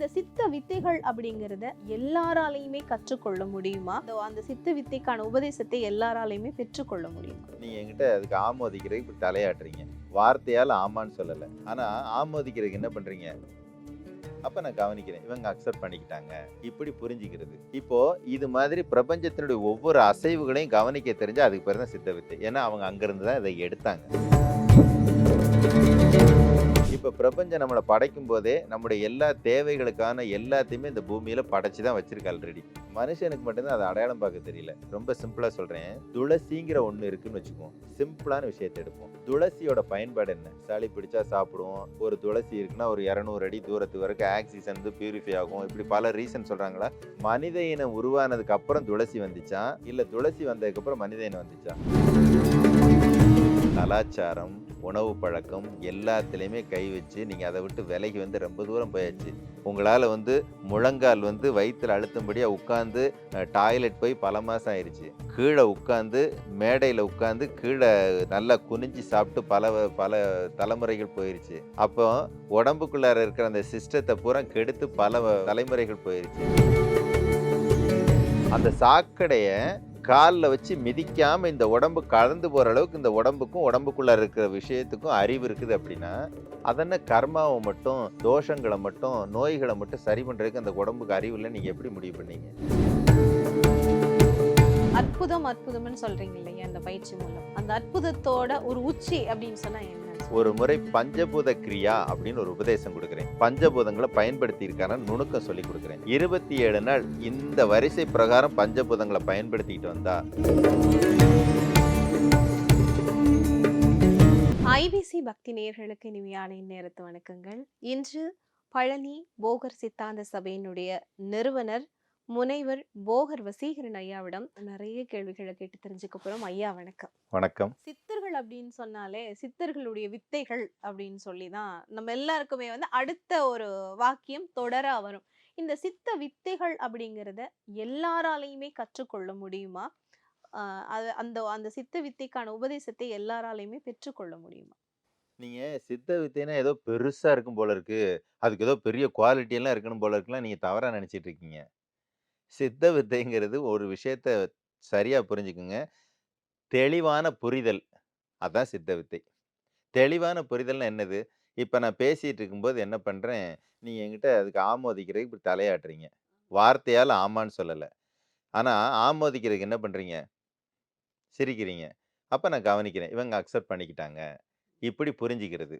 இந்த சித்த வித்தைகள் அப்படிங்கிறத எல்லாராலையுமே கற்றுக்கொள்ள முடியுமா? அந்த சித்த வித்தைக்கான உபதேசத்தை எல்லாராலையுமே பெற்றுக்கொள்ள முடியுமா? நீங்க என்கிட்ட அதுக்கு ஆமோதிக்கிறதுக்கு இப்படி தலையாட்டுறீங்க. வார்த்தையால் ஆமான்னு சொல்லலை. ஆனா ஆமோதிக்கிறதுக்கு என்ன பண்றீங்க? அப்ப நான் கவனிக்கிறேன். இவங்க அக்செப்ட் பண்ணிக்கிட்டாங்க. இப்படி புரிஞ்சுக்கிறது. இப்போ இது மாதிரி பிரபஞ்சத்தினுடைய ஒவ்வொரு அசைவுகளையும் கவனிக்க தெரிஞ்சு அதுக்கு பேர் தான் சித்த வித்தை. ஏன்னா அவங்க அங்கிருந்து தான் இதை எடுத்தாங்க. இப்போ பிரபஞ்சம் நம்மளை படைக்கும் போதே நம்முடைய எல்லா தேவைகளுக்கான எல்லாத்தையுமே இந்த பூமியில் படைச்சு தான் வச்சிருக்கு ஆல்ரெடி மனுஷனுக்கு மட்டும்தான் அதை அடையாளம் பார்க்க தெரியல. ரொம்ப சிம்பிளாக சொல்கிறேன் துளசிங்கிற ஒன்று இருக்குன்னு வச்சுக்குவோம். சிம்பிளான விஷயத்தை எடுப்போம். துளசியோட பயன்பாடு என்ன? சளி பிடிச்சா சாப்பிடுவோம். ஒரு துளசி இருக்குன்னா ஒரு இரநூறு அடி தூரத்து வரைக்கும் ஆக்சிஜன் வந்து பியூரிஃபை ஆகும். இப்படி பல ரீசன் சொல்கிறாங்களா மனித இனம் உருவானதுக்கு அப்புறம் துளசி வந்துச்சா? இல்லை துளசி வந்ததுக்கப்புறம் மனித இனம் வந்துச்சா? கலாச்சாரம் உணவு பழக்கம் எல்லாத்துலேயுமே கை வச்சு நீங்கள் அதை விட்டு விலகி வந்து ரொம்ப தூரம் போயாச்சு. உங்களால் வந்து முழங்கால் வந்து வயிற்றில் அழுத்தும்படியாக உட்காந்து டாய்லெட் போய் பல மாதம் ஆயிடுச்சு கீழே உட்காந்து மேடையில் உட்காந்து கீழே நல்லா குனிஞ்சு சாப்பிட்டு பல வ- பல தலைமுறைகள் போயிடுச்சு அப்போ உடம்புக்குள்ளார இருக்கிற அந்த சிஸ்டத்தை பூரா கெடுத்து பல வ- தலைமுறைகள் போயிடுச்சு அந்த சாக்கடையை காலில் வச்சு மிதிக்காமல் இந்த உடம்பு கலந்து போகிற அளவுக்கு இந்த உடம்புக்கும் உடம்புக்குள்ளே இருக்கிற விஷயத்துக்கும் அறிவு இருக்குது அப்படின்னா அதென்ன கர்மாவை மட்டும் தோஷங்களை மட்டும் நோய்களை மட்டும் சரி பண்ணுறதுக்கு அந்த உடம்புக்கு அறிவு இல்லை நீங்கள் எப்படி முடிவு பண்ணீங்க? அற்புதம் அற்புதம்னு சொல்கிறீங்க இல்லையா அந்த பயிற்சி மூலம்? அந்த அற்புதத்தோட ஒரு உச்சி அப்படின்னு சொன்னால் என்ன? ஒரு முறை பஞ்சபூத கிரியா அப்படின்னு ஒரு உபதேசம் கொடுக்குறேன். பஞ்சபூதங்களை பயன்படுத்தி இருக்கான நுணுக்கம் சொல்லி கொடுக்குறேன். இருபத்தி ஏழு நாள் இந்த வரிசை பிரகாரம் பஞ்சபூதங்களை பயன்படுத்திக்கிட்டு வந்தா. ஐபிசி பக்தி நேயர்களுக்கு இனிமையான இந்நேரத்து வணக்கங்கள். இன்று பழனி போகர் சித்தாந்த சபையினுடைய நிறுவனர் முனைவர் போகர் வசீகரன் ஐயாவிடம் நிறைய கேள்விகளை கேட்டு தெரிஞ்சுக்க போறோம். ஐயா வணக்கம். வணக்கம். சித்தர்கள் அப்படின்னு சொன்னாலே சித்தர்களுடைய வித்தைகள் அப்படின்னு சொல்லி தான் நம்ம எல்லாருக்குமே வந்து அடுத்த ஒரு வாக்கியம் தொடரா வரும். இந்த சித்த வித்தைகள் அப்படிங்கிறத எல்லாராலையுமே கற்றுக்கொள்ள முடியுமா? அது அந்த அந்த சித்த வித்தைக்கான உபதேசத்தை எல்லாராலையுமே பெற்றுக்கொள்ள முடியுமா? நீங்க சித்த வித்தைனா ஏதோ பெருசா இருக்கும் போல இருக்கு. அதுக்கு ஏதோ பெரிய குவாலிட்டி எல்லாம் இருக்கணும் போல இருக்குலாம் நீங்க தவறா நினைச்சிட்டு இருக்கீங்க. சித்த வித்தைங்கிறது ஒரு விஷயத்த சரியா புரிஞ்சுக்குங்க. தெளிவான புரிதல். அதான் சித்த வித்தை. தெளிவான புரிதல்னா என்னது? இப்ப நான் பேசிட்டு இருக்கும்போது என்ன பண்றேன்? நீங்க என்கிட்ட அதுக்கு ஆமோதிக்கிறதுக்கு இப்படி தலையாட்டுறீங்க. வார்த்தையால ஆமான்னு சொல்லல. ஆனா ஆமோதிக்கிறதுக்கு என்ன பண்றீங்க? சிரிக்கிறீங்க. அப்ப நான் கவனிக்கிறேன். இவங்க அக்செப்ட் பண்ணிக்கிட்டாங்க. இப்படி புரிஞ்சுக்கிறது.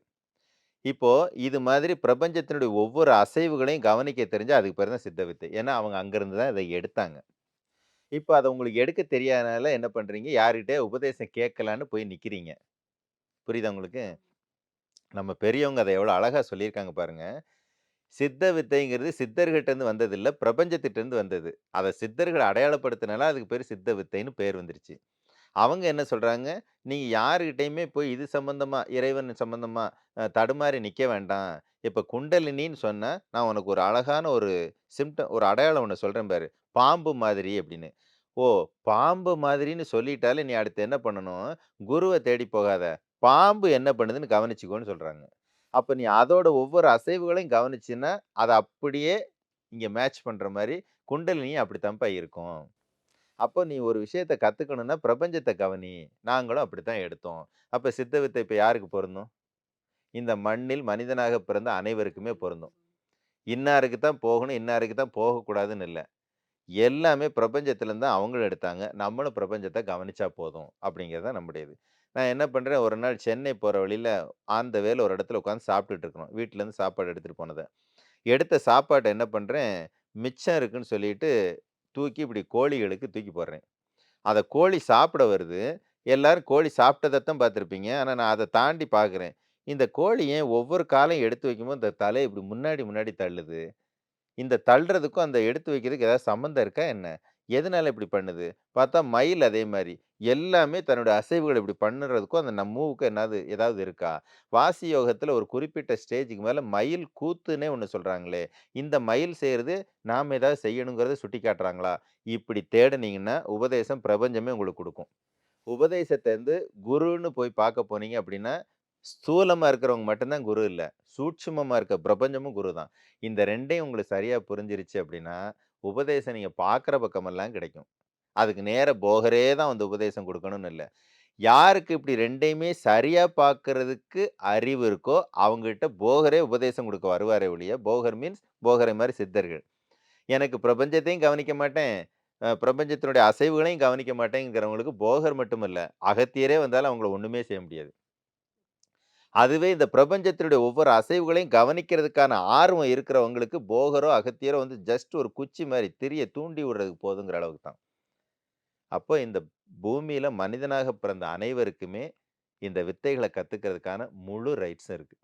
இப்போ இது மாதிரி பிரபஞ்சத்தினுடைய ஒவ்வொரு அசைவுகளையும் கவனிக்க தெரிஞ்சா அதுக்கு பேர் தான் சித்த வித்தை ஏன்னா அவங்க அங்கிருந்து தான் இதை எடுத்தாங்க. இப்போ அதை உங்களுக்கு எடுக்க தெரியாதனால என்ன பண்ணுறீங்க யார்கிட்டே உபதேசம் கேட்கலான்னு போய் நிற்கிறீங்க புரியுதா உங்களுக்கு? நம்ம பெரியவங்க அதை எவ்வளோ அழகாக சொல்லியிருக்காங்க பாருங்க. சித்த வித்தைங்கிறது சித்தர்கிட்டேருந்து வந்ததில்லை பிரபஞ்சத்திட்டேருந்து வந்தது. அதை சித்தர்கள் அடையாளப்படுத்தினால அதுக்கு பேர் சித்த வித்தைன்னு பேர் வந்துருச்சு. அவங்க என்ன சொல்கிறாங்க நீங்கள் யாருக்கிட்டையுமே போய் இது சம்மந்தமாக இறைவன் சம்மந்தமாக தடுமாறி நிற்க வேண்டாம். இப்போ குண்டலினின்னு சொன்னால் நான் உனக்கு ஒரு அழகான ஒரு சிம்டம் ஒரு அடையாளம் ஒன்று சொல்கிறேன் பாரு. பாம்பு மாதிரி அப்படின்னு. ஓ! பாம்பு மாதிரின்னு சொல்லிட்டாலே நீ அடுத்து என்ன பண்ணணும்? குருவை தேடி போகாத. பாம்பு என்ன பண்ணுதுன்னு கவனிச்சுக்கோன்னு சொல்கிறாங்க அப்போ நீ அதோட ஒவ்வொரு அசைவுகளையும் கவனிச்சின்னா அதை அப்படியே இங்கே மேட்ச் பண்ணுற மாதிரி குண்டலினி அப்படித்தான்ப்பா இருக்கும். அப்போ நீ ஒரு விஷயத்த கற்றுக்கணுன்னா பிரபஞ்சத்தை கவனி. நாங்களும் அப்படித்தான் எடுத்தோம். அப்போ சித்த வித்தை இப்போ யாருக்கு பொருந்தும்? இந்த மண்ணில் மனிதனாக பிறந்த அனைவருக்குமே பொருந்தும். இன்னாருக்கு தான் போகணும் இன்னாருக்கு தான் போகக்கூடாதுன்னு இல்லை. எல்லாமே பிரபஞ்சத்துலேருந்து தான் அவங்களும் எடுத்தாங்க. நம்மளும் பிரபஞ்சத்தை கவனித்தா போதும் அப்படிங்கிறது தான் நம்முடையது. நான் என்ன பண்ணுறேன் ஒரு நாள் சென்னை போகிற வழியில் ஆந்த வேலை ஒரு இடத்துல உட்காந்து சாப்பிட்டுட்டு இருக்கிறோம் வீட்டிலேருந்து சாப்பாடு எடுத்துகிட்டு போனதை. எடுத்த சாப்பாட்டை என்ன பண்ணுறேன் மிச்சம் இருக்குன்னு சொல்லிட்டு தூக்கி இப்படி கோழிகளுக்கு தூக்கி போடுறேன். அதை கோழி சாப்பிட வருது. எல்லாரும் கோழி சாப்பிட்டதைத்தான் பார்த்துருப்பீங்க. ஆனால் நான் அதை தாண்டி பார்க்குறேன். இந்த கோழி ஏன் ஒவ்வொரு காலையும் எடுத்து வைக்கும்போது இந்த தலை இப்படி முன்னாடி முன்னாடி தள்ளுது? இந்த தள்ளுறதுக்கும் அந்த எடுத்து வைக்கிறதுக்கு ஏதாவது சம்மந்தம் இருக்கா என்ன? எதனால இப்படி பண்ணுது? பார்த்தா மயில் அதே மாதிரி எல்லாமே தன்னோட அசைவுகள் இப்படி பண்ணுறதுக்கும் அந்த நம்ம மூவுக்கு என்னது ஏதாவது இருக்கா? வாசி யோகத்தில் ஒரு குறிப்பிட்ட ஸ்டேஜுக்கு மேலே மயில் கூத்துன்னே ஒன்று சொல்கிறாங்களே இந்த மயில் செய்கிறது நாம் ஏதாவது செய்யணுங்கிறத சுட்டி காட்டுறாங்களா இப்படி தேடுனீங்கன்னா உபதேசம் பிரபஞ்சமே உங்களுக்கு கொடுக்கும். உபதேசத்தை வந்து குருன்னு போய் பார்க்க போனீங்க அப்படின்னா ஸ்தூலமாக இருக்கிறவங்க மட்டும்தான் குரு இல்லை. சூட்சுமமாக இருக்க பிரபஞ்சமும் குரு தான். இந்த ரெண்டையும் உங்களுக்கு சரியாக புரிஞ்சிருச்சு அப்படின்னா, உபதேசம் நீங்கள் பார்க்குற பக்கமெல்லாம் கிடைக்கும். அதுக்கு நேர போகரே தான் வந்து உபதேசம் கொடுக்கணும்னு இல்லை யாருக்கு இப்படி ரெண்டையுமே சரியாக பார்க்கறதுக்கு அறிவு இருக்கோ, அவங்ககிட்ட போகரே உபதேசம் கொடுக்க வருவாரே ஒழிய, போகர் மீன்ஸ் போகரை மாதிரி சித்தர்கள். எனக்கு பிரபஞ்சத்தையும் கவனிக்க மாட்டேன், பிரபஞ்சத்தினுடைய அசைவுகளையும் கவனிக்க மாட்டேங்கிறவங்களுக்கு போகர் மட்டும் இல்லை அகத்தியரே வந்தாலும் அவங்கள ஒன்றுமே செய்ய முடியாது. அதுவே இந்த பிரபஞ்சத்தினுடைய ஒவ்வொரு அசைவுகளையும் கவனிக்கிறதுக்கான ஆர்வம் இருக்கிறவங்களுக்கு போகரோ, அகத்தியரோ வந்து ஜஸ்ட் ஒரு குச்சி மாதிரி திரிய தூண்டி விடுறதுக்கு போதுங்கிற அளவுக்கு தான். அப்போ இந்த பூமியில் மனிதனாக பிறந்த அனைவருக்குமே இந்த வித்தைகளை கற்றுக்கிறதுக்கான முழு ரைட்ஸும் இருக்குது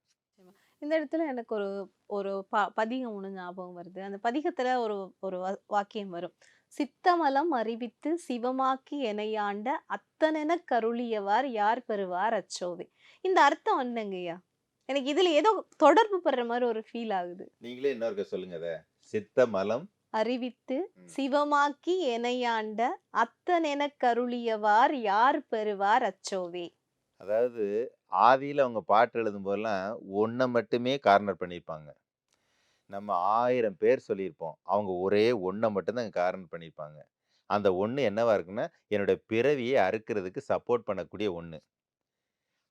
இந்த இடத்துல எனக்கு ஒரு ஒரு ப பதிகம் ஒன்று ஞாபகம் வருது. அந்த பதிகத்தில் ஒரு ஒரு வாக்கியம் வரும். "சித்தமலம் அறிவித்து சிவமாக்கி எனையாண்ட அத்தனெனக் கருளியவார் யார் பெறுவார் அச்சோவே." இந்த அர்த்தம் என்னங்கய்யா? எனக்கு இதுல ஏதோ தொடர்பு படுற மாரி ஒரு ஃபீல் ஆகுது. நீங்களே இன்னொருக்க சொல்லுங்க அத. சித்த மலம் அறிவித்து. சிவமாக்கி எனையாண்ட அத்தனெனக் கருளியவார் யார் பெறுவார் அச்சோவே. அதாவது ஆதியில அவங்க பாட்டு எழுதும்போதெல்லாம் ஒண்ண மட்டுமே கார்னர் பண்ணியிருப்பாங்க. நம்ம 1000 பேர் சொல்லியிருப்போம். அவங்க ஒரே ஒண்ண மட்டும் தான் கார்னர் பண்ணியிருப்பாங்க. அந்த ஒண்ணு என்னவா இருக்குன்னா, என்னுடைய பிறவிய அறுக்கிறதுக்கு சப்போர்ட் பண்ணக்கூடிய ஒண்ணு.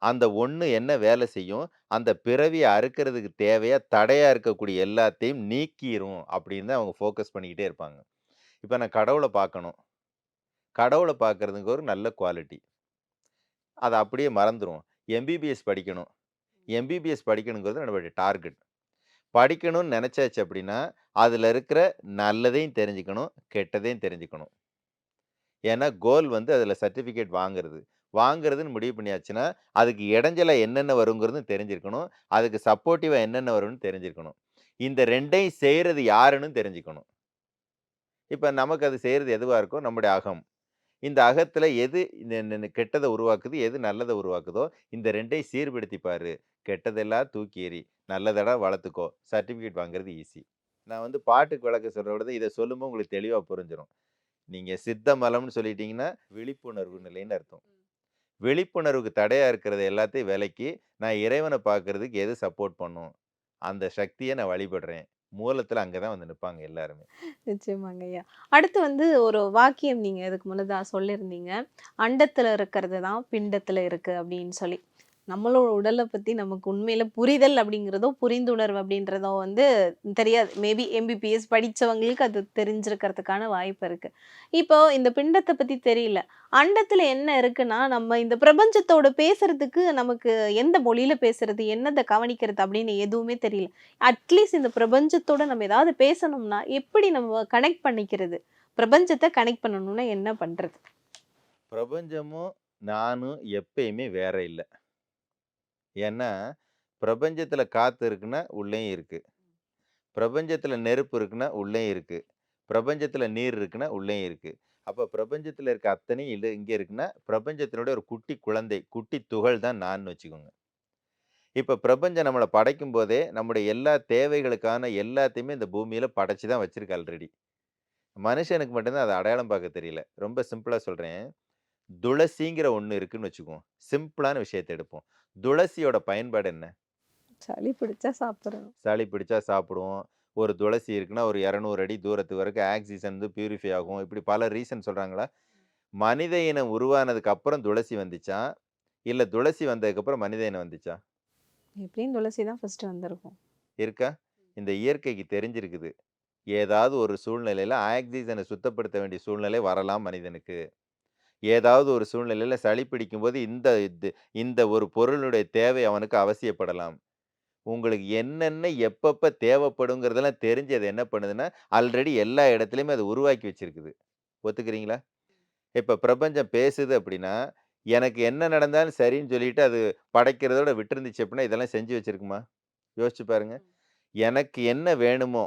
அந்த ஒண்ணு என்ன வேலை செய்யும்? அந்த பிறவிய அறுக்கிறதுக்கு தேவையா தடையா இருக்கக்கூடிய எல்லாத்தையும் நீக்கிரும் அப்படின்னு தான் அவங்க ஃபோக்கஸ் பண்ணிக்கிட்டே இருப்பாங்க. இப்ப நான் கடவுள பார்க்கணும். கடவுள பார்க்கறதுக்கு ஒரு நல்ல குவாலிட்டி. அத அப்படியே மறந்துருவோம். எம்பிபிஎஸ் படிக்கணும். எம்பிபிஎஸ் படிக்கணுங்கிறது நம்மளுடைய டார்கெட். படிக்கணும்னு நினச்சாச்சு அப்படின்னா, அதில் இருக்கிற நல்லதையும் தெரிஞ்சுக்கணும், கெட்டதையும் தெரிஞ்சுக்கணும். ஏன்னா கோல் வந்து அதில் சர்டிஃபிகேட் வாங்குறது. வாங்குறதுன்னு முடிவு பண்ணியாச்சுன்னா, அதுக்கு இடைஞ்சலாக என்னென்ன வருங்கிறதும் தெரிஞ்சிருக்கணும். அதுக்கு சப்போர்ட்டிவாக என்னென்ன வரும்னு தெரிஞ்சிருக்கணும். இந்த ரெண்டையும் செய்கிறது யாருன்னு தெரிஞ்சுக்கணும். இப்போ நமக்கு அது செய்கிறது எதுவாக இருக்கோ? நம்முடைய அகம். இந்த அகத்தில் எது இந்த கெட்டதை உருவாக்குது, எது நல்லதை உருவாக்குதோ, இந்த ரெண்டையும் சீர்படுத்தி பாரு. கெட்டதெல்லாம் தூக்கி எறி. நல்லதெல்லாம் வளர்த்துக்கோ. சர்டிஃபிகேட் வாங்குறது ஈஸி. நான் வந்து பாட்டுக்கு விளக்கம் சொல்றத விட, இத சொல்லும்போது உங்களுக்கு தெளிவா புரிஞ்சிரும். நீங்க சித்த மலம்னு சொல்லிட்டீங்கன்னா, விழிப்புணர்வு நிலைன்னு அர்த்தம். விழிப்புணர்வுக்கு தடையா இருக்கிறத எல்லாத்தையும் விலக்கி, நான் இறைவன பார்க்கறதுக்கு எது சப்போர்ட் பண்ணும்? அந்த சக்திய நான் வழிபடுறேன். மூலத்துல அங்க தான் வந்து நிப்பாங்க எல்லாருமே. நிச்சயமாங்கய்யா. அடுத்து வந்து ஒரு வாக்கியம் நீங்க இதுக்கு முன்னதா சொல்லியிருந்தீங்க. "அண்டத்துல இருக்கிறது தான் பிண்டத்துல இருக்கு" அப்படின்னு சொல்லி. நம்மளோட உடலை பற்றி நமக்கு உண்மையில் புரிதல் அப்படிங்கிறதோ, புரிந்துணர்வு அப்படின்றதோ வந்து தெரியாது. மேபி எம்பிபிஎஸ் படிச்சவங்களுக்கு அது தெரிஞ்சிருக்கிறதுக்கான வாய்ப்பு இருக்குது இப்போ இந்த பிண்டத்தை பற்றி தெரியல. அண்டத்தில் என்ன இருக்குன்னா, நம்ம இந்த பிரபஞ்சத்தோட பேசுறதுக்கு நமக்கு எந்த மொழியில் பேசுறது, என்னத்தை கவனிக்கிறது அப்படின்னு எதுவுமே தெரியல. அட்லீஸ்ட் இந்த பிரபஞ்சத்தோட நம்ம ஏதாவது பேசணும்னா, எப்படி நம்ம கனெக்ட் பண்ணிக்கிறது? பிரபஞ்சத்தை கனெக்ட் பண்ணணும்னா என்ன பண்ணுறது பிரபஞ்சமும், நானும் எப்பயுமே வேற இல்லை ஏன்னா, பிரபஞ்சத்தில் காற்று இருக்குன்னா, உள்ளேயும் இருக்குது பிரபஞ்சத்தில் நெருப்பு இருக்குன்னா, உள்ளேயும் இருக்குது பிரபஞ்சத்தில் நீர் இருக்குன்னா, உள்ளேயும் இருக்குது அப்போ பிரபஞ்சத்தில் இருக்க அத்தனையும் இல்லை இங்கே இருக்குன்னா, பிரபஞ்சத்தினுடைய ஒரு குட்டி குழந்தை, குட்டி துகள் தான் நான் வச்சுக்கோங்க. இப்போ பிரபஞ்சம் நம்மளை படைக்கும் போதே நம்முடைய எல்லா தேவைகளுக்கான எல்லாத்தையுமே இந்த பூமியில் படைச்சி தான் வச்சுருக்கு ஆல்ரெடி. மனுஷனுக்கு மட்டும்தான் அதை அடையாளம் பார்க்க தெரியல. ரொம்ப சிம்பிளாக சொல்கிறேன் துளசிங்கிற ஒன்று இருக்குன்னு வச்சுக்குவோம். சிம்பிளான விஷயத்தை எடுப்போம். துளசியோட பயன்பாடு என்ன? சளி பிடிச்சா சாப்பிடுறோம். சளி பிடிச்சா சாப்பிடுவோம். ஒரு துளசி இருக்குன்னா, ஒரு 200 அடி தூரத்து வரைக்கும் ஆக்ஸிஜன் வந்து பியூரிஃபை ஆகும். இப்படி பல ரீசன் சொல்றாங்களா? மனித இனம் உருவானதுக்கு அப்புறம் துளசி வந்துச்சா? இல்ல துளசி வந்ததுக்கப்புறம் மனித இனம் வந்துச்சா? எப்படியும் துளசி தான் ஃபர்ஸ்ட் வந்திருக்கும். இருக்கா? இந்த இயற்கைக்கு தெரிஞ்சிருக்குது. ஏதாவது ஒரு சூழ்நிலையில ஆக்ஸிஜன சுத்தப்படுத்த வேண்டிய சூழ்நிலை வரலாம் மனிதனுக்கு. ஏதாவது ஒரு சூழ்நிலையில சளி பிடிக்கும்போது இந்த இது இந்த ஒரு பொருளுடைய தேவை அவனுக்கு அவசியப்படலாம். உங்களுக்கு என்னென்ன எப்பப்ப தேவைப்படுங்கிறதெல்லாம் தெரிஞ்சு அது என்ன பண்ணுதுன்னா, ஆல்ரெடி எல்லா இடத்துலயுமே அது உருவாக்கி வச்சிருக்குது. ஒத்துக்கிறீங்களா? இப்ப பிரபஞ்சம் பேசுது அப்படின்னா, எனக்கு என்ன நடந்தாலும் சரின்னு சொல்லிட்டு அது படைக்கிறதோட விட்டிருந்துச்சு அப்படின்னா, இதெல்லாம் செஞ்சு வச்சிருக்குமா? யோசிச்சு பாருங்க. எனக்கு என்ன வேணுமோ,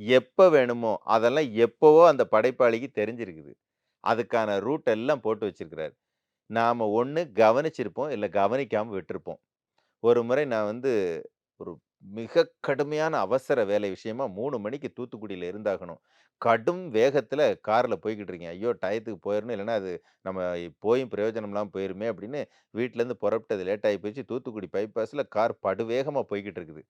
எப்ப வேணுமோ, அதெல்லாம் எப்பவோ அந்த படைப்பாளிக்கு தெரிஞ்சிருக்குது. அதுக்கான ரூட் எல்லாம் போட்டு வச்சிருக்கிறாரு. நாம் ஒன்று கவனிச்சிருப்போம், இல்லை கவனிக்காமல் விட்டுருப்போம் ஒரு முறை நான் வந்து ஒரு மிக கடுமையான அவசர வேலை விஷயமா மூணு மணிக்கு தூத்துக்குடியில் இருந்தாகணும். கடும் வேகத்தில் காரில் போய்கிட்டு இருக்கேன். ஐயோ! டயத்துக்கு போயிடணும் இல்லைன்னா அது நம்ம போயும் பிரயோஜனம் போயிருமே அப்படின்னு வீட்டிலேருந்து புறப்பட்டது லேட் ஆயி போச்சு. தூத்துக்குடி பைபாஸில் கார் படுவேகமாக போய்கிட்டு இருக்குது.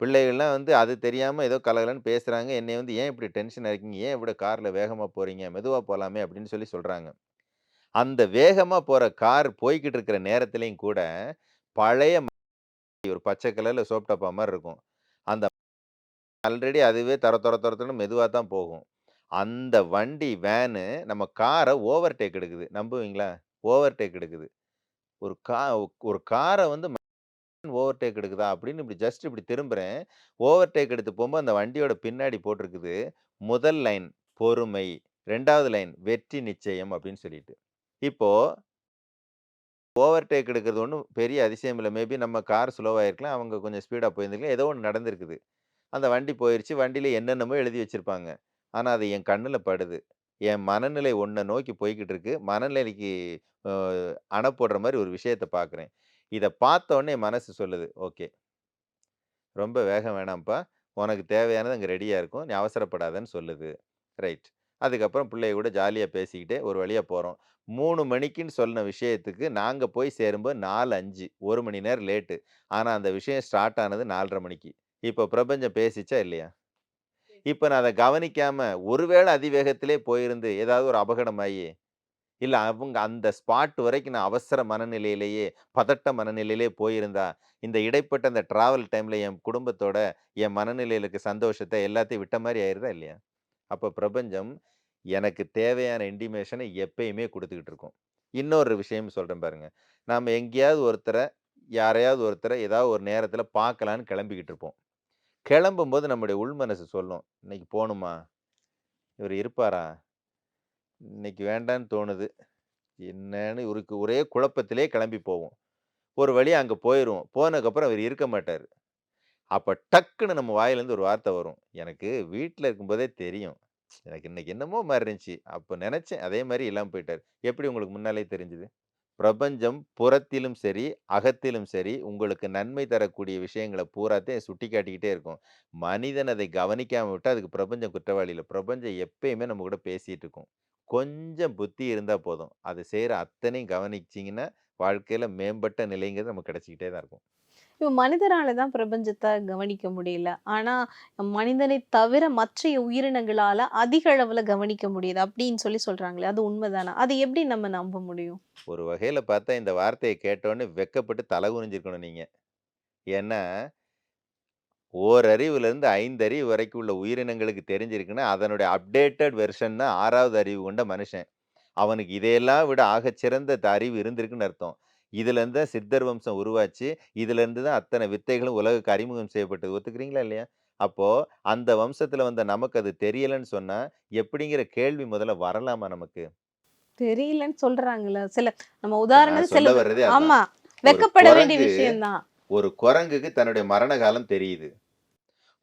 பிள்ளைகள்லாம் வந்து அது தெரியாமல் ஏதோ கலகலன்னு பேசுகிறாங்க என்னை வந்து "ஏன் இப்படி டென்ஷனாக இருக்கீங்க? ஏன் இப்படி காரில் வேகமாக போகிறீங்க மெதுவாக போகலாமே அப்படின்னு சொல்லி சொல்கிறாங்க அந்த வேகமாக போகிற கார் போய்கிட்டு இருக்கிற நேரத்துலையும் கூட, பழைய ஒரு பச்சை கலரில் சோப் மாதிரி இருக்கும். அந்த ஆல்ரெடி அதுவே தர தர தொர மெதுவாக தான் போகும். அந்த வண்டி வேனு நம்ம காரை ஓவர்டேக் எடுக்குது. நம்புவீங்களா? ஓவர்டேக் எடுக்குது. ஒரு கா ஒரு காரை வந்து ஓவர்டேக் எடுக்குதா அப்படின்னு இப்படி ஜஸ்ட் இப்படி திரும்புறேன். ஓவர்டேக் எடுத்து போகும்போது அந்த வண்டியோட பின்னாடி போட்டிருக்குது. முதல் லைன் பொறுமை. ரெண்டாவது லைன் வெற்றி நிச்சயம் அப்படின்னு சொல்லிட்டு. இப்போ ஓவர்டேக் எடுக்கிறது ஒன்றும் பெரிய அதிசயம் இல்லை மேபி நம்ம கார் ஸ்லோவாக இருக்கலாம். அவங்க கொஞ்சம் ஸ்பீடாக போயிருந்துக்கலாம் ஏதோ ஒன்று நடந்திருக்குது. அந்த வண்டி போயிடுச்சு வண்டியில் என்னென்னமோ எழுதி வச்சுருப்பாங்க ஆனால் அது என் கண்ணில் படுது. என் மனநிலை ஒன்றை நோக்கி போய்கிட்டு இருக்கு. மனநிலைக்கு அணை போடுற மாதிரி ஒரு விஷயத்த பார்க்குறேன். இத பார்த்த உடனே என் மனசு சொல்லுது. ஓகே. ரொம்ப வேகம் வேணாம்ப்பா. உனக்கு தேவையானது அங்க ரெடியா இருக்கும். நீ அவசரப்படாதன்னு சொல்லுது. ரைட். அதுக்கப்புறம் பிள்ளைக கூட ஜாலியா பேசிக்கிட்டே ஒரு வழியா போறோம். 3 மணிக்குன்னு சொன்ன விஷயத்துக்கு நாங்க போய் சேரும்போது 4:05 1 மணி நேரம் லேட்டு. ஆனா, அந்த விஷயம் ஸ்டார்ட் ஆனது 4:30 மணிக்கு. இப்போ பிரபஞ்சம் பேசிச்சா இல்லையா? இப்ப நான் அத கவனிக்காம, ஒருவேளை அதிவேகத்திலே போயிருந்து ஏதாவது ஒரு அபகடமாயி, இல்லை அவங்க அந்த ஸ்பாட் வரைக்கும் நான் அவசர மனநிலையிலேயே, பதட்ட மனநிலையிலே போயிருந்தா, இந்த இடைப்பட்ட அந்த ட்ராவல் டைமில் என் குடும்பத்தோட, என் மனநிலையிலுக்கு சந்தோஷத்தை எல்லாத்தையும் விட்ட மாதிரி ஆயிருதா இல்லையா? அப்போ பிரபஞ்சம் எனக்கு தேவையான இன்டிமேஷனை எப்பயுமே கொடுத்துக்கிட்டு இருக்கும். இன்னொரு விஷயம் சொல்கிறேன் பாருங்கள் நாம் எங்கேயாவது ஒருத்தரை யாரையாவது ஒருத்தரை ஏதாவது ஒரு நேரத்தில் பார்க்கலான்னு கிளம்பிக்கிட்டு இருப்போம். கிளம்பும்போது நம்முடைய உள் மனசு சொல்லும். "இன்னைக்கு போகணுமா இவர் இருப்பாரா? இன்னைக்கு வேண்டான்னு தோணுது." என்னன்னு இவருக்கு ஒரே குழப்பத்திலே கிளம்பி போவோம். ஒரு வழி அங்கே போயிடுவோம் போனதுக்கப்புறம் அவர் இருக்க மாட்டார் அப்போ டக்குன்னு நம்ம வாயிலேருந்து ஒரு வார்த்தை வரும். "எனக்கு வீட்டில் இருக்கும்போதே தெரியும். எனக்கு இன்னைக்கு என்னமோ மாதிரி இருந்துச்சு. அப்போ நினச்சேன் அதே மாதிரி இல்லாமல் போயிட்டார் எப்படி உங்களுக்கு முன்னாலே தெரிஞ்சுது பிரபஞ்சம் புறத்திலும் சரி, அகத்திலும் சரி, உங்களுக்கு நன்மை தரக்கூடிய விஷயங்களை பூராத்தையும் சுட்டிக்காட்டிக்கிட்டே இருக்கும். மனிதன் அதை கவனிக்காமல் விட்டால் அதுக்கு பிரபஞ்சம் குற்றவாளி இல்லை பிரபஞ்சம் எப்பயுமே நம்ம கூட பேசிகிட்டு இருக்கும். கொஞ்சம் புத்தி இருந்தா போதும். அது செய்ற அத்தனையும் கவனிச்சீங்கன்னா, வாழ்க்கையில மேம்பட்ட நிலைங்கிறது நமக்கு கிடைச்சுக்கிட்டே தான் இருக்கும். இப்ப மனிதரால தான் பிரபஞ்சத்த கவனிக்க முடியல. ஆனா, மனிதனை தவிர மற்ற உயிரினங்களால அதிக அளவுல கவனிக்க முடியுது அப்படின்னு சொல்லி சொல்றாங்களே, அது உண்மைதானா? அது எப்படி நம்ம நம்ப முடியும்? ஒரு வகையில பார்த்தா இந்த வார்த்தைய கேட்டோனே வெட்கப்பட்டு தலை குனிஞ்சிருக்கணும் நீங்க. ஏன்னா, ஓரறிவுலருந்து 5 அறிவு வரைக்கும் உள்ள உயிரினங்களுக்கு தெரிஞ்சிருக்குன்னா, அதனுடைய அப்டேட்டட் வெர்ஷன் தான் 6வது அறிவு கொண்ட மனுஷன். அவனுக்கு இதையெல்லாம் விட ஆகச்சிறந்த அறிவு இருந்திருக்குன்னு அர்த்தம். இதுலேருந்து தான் சித்தர் வம்சம் உருவாச்சு. இதுலேருந்து தான் அத்தனை வித்தைகளும் உலகுக்கு அறிமுகம் செய்யப்பட்டது. ஒத்துக்கிறீங்களா இல்லையா? அப்போ அந்த வம்சத்துல வந்த நமக்கு அது தெரியலன்னு சொன்னா, எப்படிங்கிற கேள்வி முதல்ல வரலாமா நமக்கு? தெரியலன்னு சொல்றாங்கல்ல. சில நம்ம சொல்ல சில. ஆமா. ஒரு வெட்கப்பட வேண்டிய விஷயம் தான். ஒரு குரங்குக்கு தன்னுடைய மரண காலம் தெரியுது.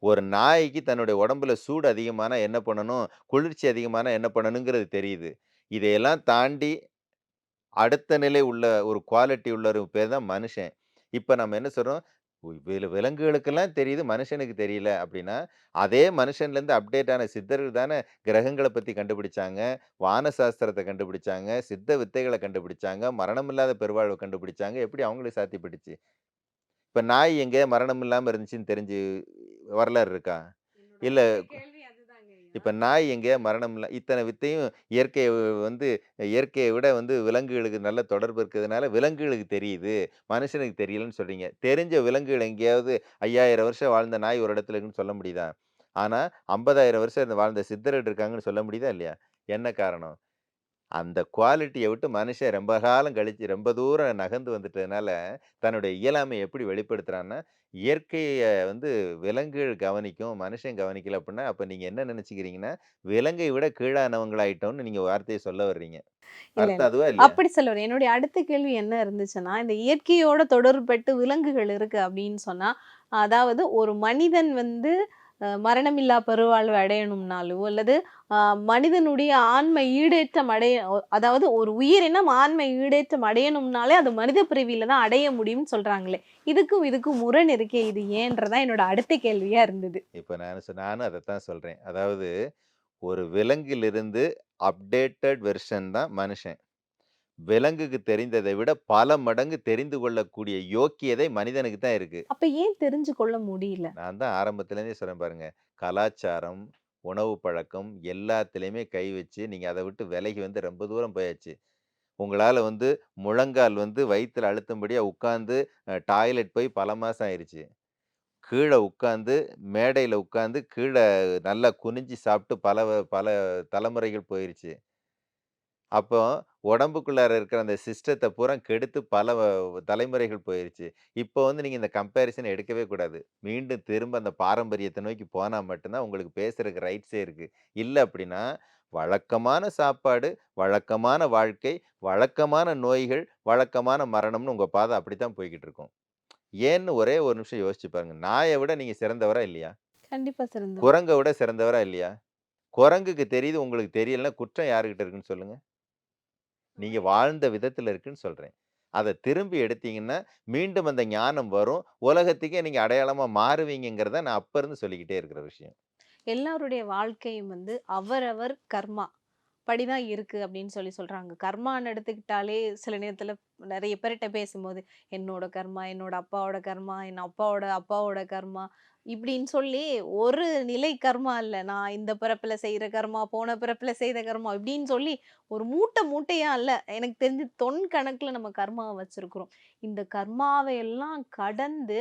ஒரு நாய்க்கு தன்னுடைய உடம்புல சூடு அதிகமான என்ன பண்ணணும்? குளிர்ச்சி அதிகமான என்ன பண்ணணுங்கிறது தெரியுது. இதையெல்லாம் தாண்டி அடுத்த நிலை உள்ள ஒரு குவாலிட்டி உள்ள ஒரு பேர் தான் மனுஷன். இப்போ நம்ம என்ன சொல்கிறோம் வில விலங்குகளுக்கெல்லாம் தெரியுது, மனுஷனுக்கு தெரியல அப்படின்னா, அதே மனுஷன்லேருந்து அப்டேட் ஆன சித்தர்கள் தானே கிரகங்களை பற்றி கண்டுபிடிச்சாங்க, வான சாஸ்திரத்தை கண்டுபிடிச்சாங்க, சித்த வித்தைகளை கண்டுபிடிச்சாங்க, மரணமில்லாத பெருவாழ்வை கண்டுபிடிச்சாங்க. எப்படி அவங்களுக்கு சாத்தியப்பட்டுச்சு? இப்ப நாய் எங்கேயா மரணம் இல்லாம இருந்துச்சுன்னு தெரிஞ்சு வரலாறு இருக்கா? இல்ல இப்ப நாய் எங்கேயா மரணம் இல்ல இத்தன வித்தையும் இயற்கைய வந்து இயற்கைய விட வந்து விலங்குகளுக்கு நல்ல தொடர்பு இருக்கிறதுனால விலங்குகளுக்கு தெரியுது. மனுஷனுக்கு தெரியலன்னு சொல்றீங்க. தெரிஞ்ச விலங்குகள் எங்கேயாவது 5000 வருஷம் வாழ்ந்த நாய் ஒரு இடத்துல இருக்குன்னு சொல்ல முடியுதா? ஆனா 50,000 வருஷம் வாழ்ந்த சித்தர்கள் இருக்காங்கன்னு சொல்ல முடியுதா இல்லையா? என்ன காரணம்? அந்த குவாலிட்டிய விட்டு மனுஷன் ரொம்ப காலம் கழிச்சு ரொம்ப தூரம் நகர்ந்து வந்துட்டதுனால, தன்னுடைய இயலாமைய எப்படி வெளிப்படுத்துறான்னா, இயற்கைய வந்து விலங்குகள் கவனிக்கும், மனுஷன் கவனிக்கல அப்புட்ன்னா, அப்ப நீங்க என்ன நெனச்சுக்கிறீங்கன்னா, விலங்கை விட கீழானவங்களாயிட்டோம்னு நீங்க வார்த்தைய சொல்ல வர்றீங்க. அப்படி சொல்ல வரேன். என்னுடைய அடுத்த கேள்வி என்ன இருந்துச்சுன்னா, இந்த இயற்கையோட தொடர்பட்டு விலங்குகள் இருக்கு அப்படின்னு சொன்னா, அதாவது ஒரு மனிதன் வந்து மரணமில்லா பெருவாழ்வு அடையணும்னாலோ, அல்லது மனிதனுடைய ஆன்மை ஈடேற்றம் அடைய அதாவது ஒரு உயிரினம் ஆண்மை ஈடேற்றம் அடையணும்னாலே, அது மனித பிரிவியில் தான் அடைய முடியும்னு சொல்றாங்களே! இதுக்கும் இதுக்கும் முரண் இருக்கே! இது ஏன்றதான் தான் என்னோட அடுத்த கேள்வியா இருந்தது. இப்போ நான் நானும் அதைத்தான் சொல்றேன். அதாவது ஒரு விலங்கிலிருந்து அப்டேட்டட் வெர்ஷன் தான் மனுஷன். விலங்குக்கு தெரிந்ததை விட பல மடங்கு தெரிந்து கொள்ளக்கூடிய யோக்கியதை மனிதனுக்கு தான் இருக்கு. அப்ப ஏன் தெரிஞ்சு கொள்ள முடியல? நான் தான் ஆரம்பத்துலேருந்தே சொன்னேன் பாருங்க. கலாச்சாரம், உணவு பழக்கம் எல்லாத்துலயுமே கை வச்சு, நீங்க அத விட்டு விலகி வந்து ரொம்ப தூரம் போயாச்சு. உங்களால வந்து முழங்கால் வந்து வயித்துல அழுத்தும்படியா உட்கார்ந்து அ டாய்லெட் போய் பல மாசம் ஆயிருச்சு. கீழ உட்கார்ந்து, மேடையில உட்கார்ந்து கீழ நல்லா குனிஞ்சு சாப்பிட்டு பல பல தலைமுறைகள் போயிருச்சு. அப்போ உடம்புக்குள்ளார இருக்கிற அந்த சிஸ்டத்த பூரா கெடுத்து பல வ தலைமுறைகள் போயிருச்சு. இப்போ வந்து நீங்க இந்த கம்பேரிசன் எடுக்கவே கூடாது. மீண்டும் திரும்ப அந்த பாரம்பரியத்த நோக்கி போனா மட்டும் தான் உங்களுக்கு பேசுறதுக்கு ரைட்ஸே இருக்கு. இல்ல அப்படின்னா, வழக்கமான சாப்பாடு, வழக்கமான வாழ்க்கை, வழக்கமான நோய்கள், வழக்கமான மரணம்னு உங்க பாதை அப்படித்தான் போய்க்கிட்டு இருக்கும். ஏன்னு ஒரே ஒரு நிமிஷம் யோசிச்சு பாருங்க. நாய விட நீங்க சிறந்தவரா இல்லையா? கண்டிப்பா சிறந்தவர். குரங்க விட சிறந்தவரா இல்லையா? குரங்குக்கு தெரியுது, உங்களுக்கு தெரியலன்னா குற்றம் யாருகிட்ட இருக்குன்னு சொல்லுங்க? நீங்க வாழ்ந்த விதத்துல இருக்குன்னு சொல்றேன். அத திரும்பி எடுத்தீங்கன்னா, மீண்டும் அந்த ஞானம் வரும். உலகத்துக்கே நீங்க அடையாளமா மாறுவீங்கங்கிறத நான் அப்ப இருந்து சொல்லிக்கிட்டே இருக்கிற விஷயம். எல்லாருடைய வாழ்க்கையும் வந்து அவரவர் கர்மா படிதான் இருக்குது அப்படின்னு சொல்லி சொல்கிறாங்க கர்மான்னு எடுத்துக்கிட்டாலே சில நேரத்தில் நிறைய பேர்கிட்ட பேசும்போது, என்னோட கர்மா, என்னோட அப்பாவோட கர்மா, என் அப்பாவோட அப்பாவோட கர்மா, இப்படின்னு சொல்லி ஒரு நிலை கர்மா இல்லை. நான் இந்த பிறப்பில் செய்கிற கர்மா, போன பிறப்பில் செய்த கர்மா இப்படின்னு சொல்லி ஒரு மூட்டை மூட்டையாக இல்லை. எனக்கு தெரிஞ்சு தொன் கணக்கில் நம்ம கர்மாவை வச்சுருக்குறோம். இந்த கர்மாவை எல்லாம் கடந்து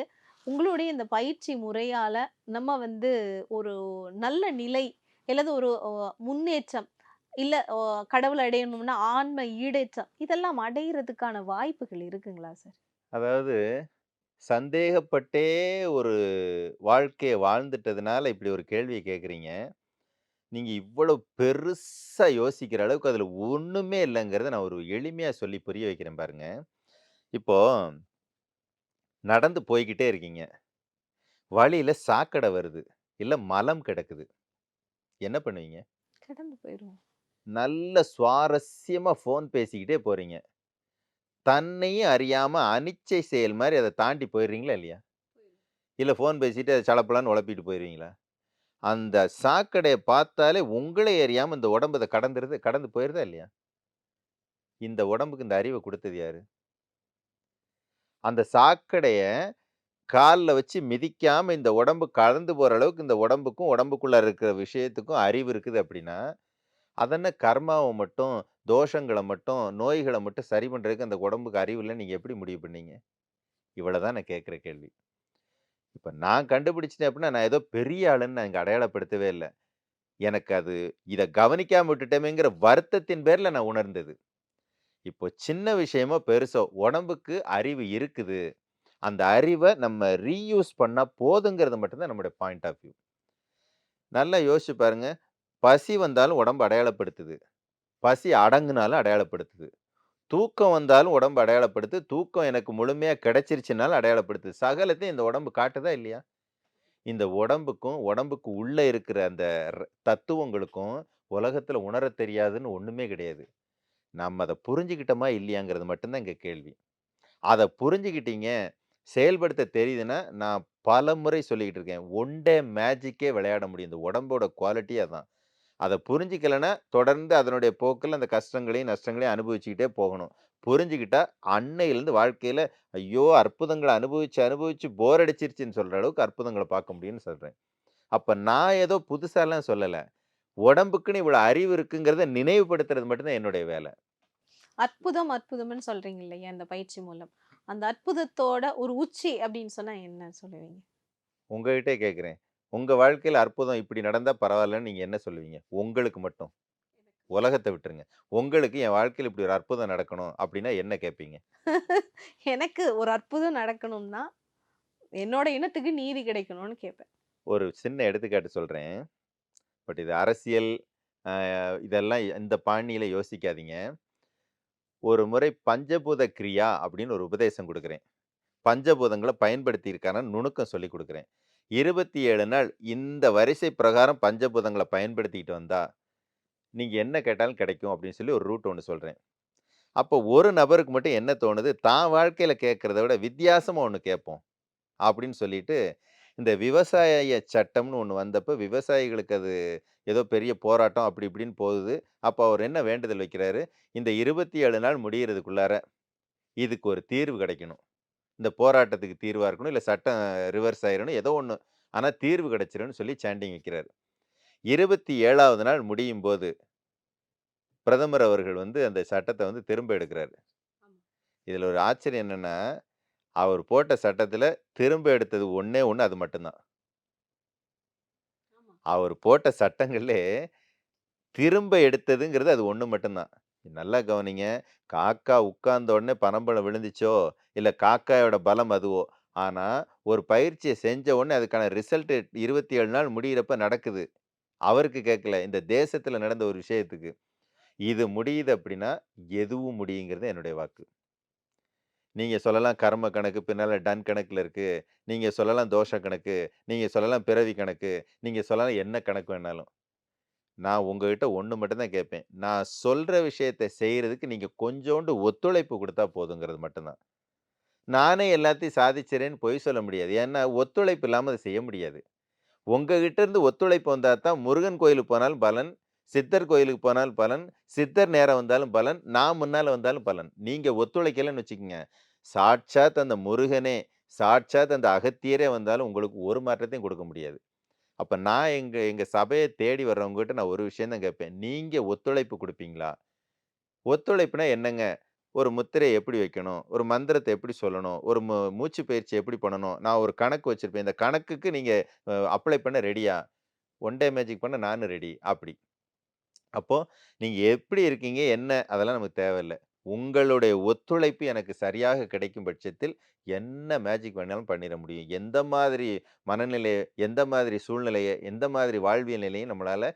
உங்களுடைய இந்த பயிற்சி முறையால் நம்ம வந்து ஒரு நல்ல நிலை அல்லது ஒரு முன்னேற்றம் இல்ல கடவுள அடையணும்னா ஆன்ம ஈடேற்றம் இதெல்லாம் அடையறதுக்கான வாய்ப்புகள் இருக்குங்களா சார்? அதாவது சந்தேகப்பட்டே ஒரு வாழ்க்கைய வாழ்ந்துட்டதுனால இப்படி ஒரு கேள்விய கேட்கிறீங்க. நீங்க இவ்வளவு பெருசா யோசிக்கிற அளவுக்கு அதுல ஒண்ணுமே இல்லங்கிறத நான் ஒரு எளிமையா சொல்லி புரிய வைக்கிறேன் பாருங்க. இப்போ நடந்து போய்க்கிட்டே இருக்கீங்க. வழியில சாக்கடை வருது. இல்ல மலம் கிடக்குது. என்ன பண்ணுவீங்க? கடந்து போயிருவோம். நல்ல சுவாரஸ்யமாக ஃபோன் பேசிக்கிட்டே போகிறீங்க தன்னையும் அறியாமல் அனிச்சை செயல் மாதிரி அதை தாண்டி போயிடுறீங்களா இல்லையா? இல்லை ஃபோன் பேசிட்டு அதை சலப்பலான்னு உழப்பிட்டு போயிடுவீங்களா அந்த சாக்கடையை பார்த்தாலே உங்களே அறியாமல் இந்த உடம்பு அதை கடந்துருது கடந்து போயிருதா இல்லையா? இந்த உடம்புக்கு இந்த அறிவை கொடுத்தது யாரு? அந்த சாக்கடையை காலில் வச்சு மிதிக்காமல் இந்த உடம்பு கடந்து போகிற அளவுக்கு இந்த உடம்புக்கும், உடம்புக்குள்ளே இருக்கிற விஷயத்துக்கும் அறிவு இருக்குது அப்படின்னா, அதென்ன கர்மாவை மட்டும், தோஷங்கள மட்டும், நோய்கள மட்டும் சரி பண்றதுக்கு அந்த உடம்புக்கு அறிவு இல்லன்னு நீங்க எப்படி முடிவு பண்ணீங்க? இவ்வளதான் நான் கேட்கிற கேள்வி. இப்ப நான் கண்டுபிடிச்சுட்டேன் அப்படின்னா, நான் ஏதோ பெரிய ஆளுன்னு நான் இங்க அடையாளப்படுத்தவே இல்ல. எனக்கு அது இத கவனிக்காம விட்டுட்டோமேங்கிற வருத்தத்தின் பேர்ல நான் உணர்ந்தது. இப்போ சின்ன விஷயமோ, பெருசோ உடம்புக்கு அறிவு இருக்குது. அந்த அறிவ நம்ம ரீயூஸ் பண்ணா போதுங்கிறது மட்டும் தான் நம்முடைய பாயிண்ட் ஆஃப் வியூ. நல்லா யோசிச்சு பாருங்க. பசி வந்தாலும் உடம்பு அடையாளப்படுத்துது. பசி அடங்குனாலும் அடையாளப்படுத்துது. தூக்கம் வந்தாலும் உடம்பு அடையாளப்படுத்துது. தூக்கம் எனக்கு முழுமையாக கிடைச்சிருச்சுனாலும் அடையாளப்படுத்துது. சகலத்தையும் இந்த உடம்பு காட்டுதா இல்லையா? இந்த உடம்புக்கும், உடம்புக்கு உள்ளே இருக்கிற அந்த தத்துவங்களுக்கும் உலகத்தில் உணரத் தெரியாதுன்னு ஒன்றுமே கிடையாது. நம்ம அதை புரிஞ்சுக்கிட்டோமா இல்லையாங்கிறது மட்டும்தான் இங்கே கேள்வி. அதை புரிஞ்சுக்கிட்டீங்க, செயல்படுத்த தெரியுதுன்னா, நான் பல முறை சொல்லிக்கிட்டு இருக்கேன். ஒன் டே மேஜிக்கே விளையாட முடியும். இந்த உடம்போட குவாலிட்டியாக தான் அத புரிஞ்சுக்கலன்னா, தொடர்ந்து அதனுடைய போக்குல அந்த கஷ்டங்களையும், நஷ்டங்களையும் அனுபவிச்சுக்கிட்டே போகணும். புரிஞ்சுக்கிட்டா, அன்னையிலிருந்து வாழ்க்கையில, ஐயோ! அற்புதங்கள அனுபவிச்சு, அனுபவிச்சு போர் அடிச்சிருச்சுன்னு சொல்ற அளவுக்கு அற்புதங்கள பார்க்க முடியும்னு சொல்றேன். அப்ப நான் ஏதோ புதுசாலாம் சொல்லல. உடம்புக்குன்னு இவ்வளோ அறிவு இருக்குங்கிறத நினைவுபடுத்துறது மட்டும் தான் என்னுடைய வேல. அற்புதம், அற்புதம்ன்னு சொல்றீங்க இல்லையா? இந்த பயிற்சி மூலம். அந்த அற்புதத்தோட ஒரு உச்சி அப்படின்னு சொன்னா என்ன சொல்லுவீங்க? உங்ககிட்டயே கேட்கிறேன். உங்க வாழ்க்கையில அற்புதம் இப்படி நடந்தா பரவாயில்லன்னு நீங்க என்ன சொல்லுவீங்க? உங்களுக்கு மட்டும். உலகத்த விட்டுருங்க. உங்களுக்கு என் வாழ்க்கையில இப்படி ஒரு அற்புதம் நடக்கணும் அப்படின்னா என்ன கேட்பீங்க? எனக்கு ஒரு அற்புதம் நடக்கணும்னா, என்னோட இனத்துக்கு நீதி கிடைக்கணும்னு கேட்பேன். ஒரு சின்ன எடுத்துக்காட்டு சொல்றேன். பட் இது அரசியல் இதெல்லாம் இந்த பாணியில யோசிக்காதீங்க. ஒரு முறை பஞ்சபூத கிரியா அப்படின்னு ஒரு உபதேசம் குடுக்குறேன். பஞ்சபூதங்கள பயன்படுத்தி இருக்கான நுணுக்கம் சொல்லிக் குடுக்குறேன். 27 நாள் இந்த வரிசை பிரகாரம் பஞ்சபூதங்களை பயன்படுத்திக்கிட்டு வந்தா, நீங்கள் என்ன கேட்டாலும் கிடைக்கும் அப்படின்னு சொல்லி ஒரு ரூட் ஒன்று சொல்கிறேன் அப்போ ஒரு நபருக்கு மட்டும் என்ன தோணுது, தான் வாழ்க்கையில் கேட்குறத விட வித்தியாசமாக ஒன்று கேட்போம். அப்படின்னு சொல்லிட்டு, இந்த விவசாய சட்டம்னு ஒன்று வந்தப்போ விவசாயிகளுக்கு அது ஏதோ பெரிய போராட்டம் அப்படி இப்படின்னு போகுது. அப்போ அவர் என்ன வேண்டுதல் வைக்கிறாரு, இந்த 27 நாள் முடிகிறதுக்குள்ளார இதுக்கு ஒரு தீர்வு கிடைக்கணும். இந்த போராட்டத்துக்கு தீர்வா இருக்கணும். இல்ல சட்டம் ரிவர்ஸ் ஆயிரணும். ஏதோ ஒண்ணு. ஆனா தீர்வு கிடைச்சிரும்னு சொல்லி சாண்டிங் வைக்கிறாரு. 27வது நாள் முடியும்போது பிரதமர் அவர்கள் வந்து அந்த சட்டத்த வந்து திரும்ப எடுக்கிறாரு. இதுல ஒரு ஆச்சரியம் என்னன்னா, அவர் போட்ட சட்டத்துல திரும்ப எடுத்தது ஒண்ணே ஒண்ணு அது மட்டும் தான். ஆமா. அவர் போட்ட சட்டங்கள்லே திரும்ப எடுத்ததுங்கிறது அது ஒண்ணு மட்டும் தான். நல்லா கவனிங்க. காக்கா உட்கார்ந்த உடனே பனம்பழம் விழுந்துச்சோ, இல்லை காக்காயோட பலம் அதுவோ. ஆனால் ஒரு பயிற்சியை செஞ்ச உடனே அதுக்கான ரிசல்ட் 27 நாள் முடியிறப்ப நடக்குது. அவருக்கு கேட்கல. இந்த தேசத்தில் நடந்த ஒரு விஷயத்துக்கு. இது முடியுது அப்படின்னா, எதுவும் முடியுங்கிறது என்னுடைய வாக்கு. நீங்கள் சொல்லலாம் கர்ம கணக்கு, பின்னால் டன் கணக்கில் இருக்குது நீங்கள் சொல்லலாம் தோஷ கணக்கு. நீங்கள் சொல்லலாம் பிறவி கணக்கு. நீங்கள் சொல்லலாம் என்ன கணக்கு வேணாலும். நான் உங்ககிட்ட ஒன்று மட்டும்தான் கேட்பேன். நான் சொல்கிற விஷயத்த செய்கிறதுக்கு நீங்கள் கொஞ்சோண்டு ஒத்துழைப்பு கொடுத்தா போதுங்கிறது மட்டும்தான் நானே எல்லாத்தையும் சாதிச்சிறேன்னு பொய் சொல்ல முடியாது. ஏன்னா, ஒத்துழைப்பு இல்லாமல் அதை செய்ய முடியாது. உங்ககிட்ட இருந்து ஒத்துழைப்பு வந்தால் தான் முருகன் கோயிலுக்கு போனாலும் பலன், சித்தர் கோயிலுக்கு போனாலும் பலன், சித்தர் நேரம் வந்தாலும் பலன், நான் முன்னால் வந்தாலும் பலன். நீங்கள் ஒத்துழைக்கலன்னு வச்சுக்கோங்க சாட்சாத் அந்த முருகனே, சாட்சாத் அந்த அகத்தியரே வந்தாலும் உங்களுக்கு ஒரு மாற்றத்தையும் கொடுக்க முடியாது. அப்போ நான் எங்கள் எங்கள் சபையை தேடி வர்றவங்ககிட்ட நான் ஒரு விஷயந்தான் கேட்பேன். நீங்கள் ஒத்துழைப்பு கொடுப்பீங்களா ஒத்துழைப்புனா என்னங்க? ஒரு முத்திரையை எப்படி வைக்கணும்? ஒரு மந்திரத்தை எப்படி சொல்லணும்? ஒரு மூ மூச்சு பயிற்சி எப்படி பண்ணணும்? நான் ஒரு கணக்கு வச்சுருப்பேன் இந்த கணக்குக்கு நீங்கள் அப்ளை பண்ண ரெடியா? ஒன் டே மேஜிக் பண்ண நானும் ரெடி. அப்படி. அப்போது நீங்கள் எப்படி இருக்கீங்க? என்ன? அதெல்லாம் நமக்கு தேவையில்ல. உங்களுடைய ஒத்துழைப்பு எனக்கு சரியாக கிடைக்கும் பட்சத்தில், என்ன மேஜிக் வேணாலும் பண்ணிட முடியும். எந்த மாதிரி மனநிலையை எந்த மாதிரி சூழ்நிலையை எந்த மாதிரி வாழ்வியல் நிலையும் நம்மளால்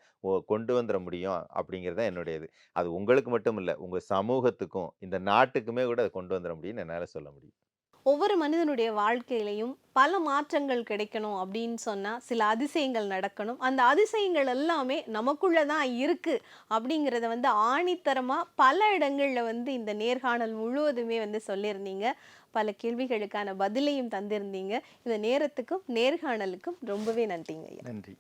கொண்டு வந்துட முடியும். அப்படிங்கிறது தான் என்னுடைய இது. அது உங்களுக்கு மட்டும் இல்லை உங்கள் சமூகத்துக்கும், இந்த நாட்டுக்குமே கூட அதை கொண்டு வந்துட முடியும்னு என்னால் சொல்ல முடியும். ஒவ்வொரு மனிதனுடைய வாழ்க்கையிலையும் பல மாற்றங்கள் கிடைக்கணும் அப்படின்னு சொன்னால் சில அதிசயங்கள் நடக்கணும். அந்த அதிசயங்கள் எல்லாமே நமக்குள்ள தான் இருக்குது அப்படிங்கிறத வந்து ஆணித்தரமாக பல இடங்களில் வந்து இந்த நேர்காணல் முழுவதுமே வந்து சொல்லியிருந்தீங்க. பல கேள்விகளுக்கான பதிலையும் தந்திருந்தீங்க. இந்த நேரத்துக்கும், நேர்காணலுக்கும் ரொம்பவே நன்றிங்க நன்றி.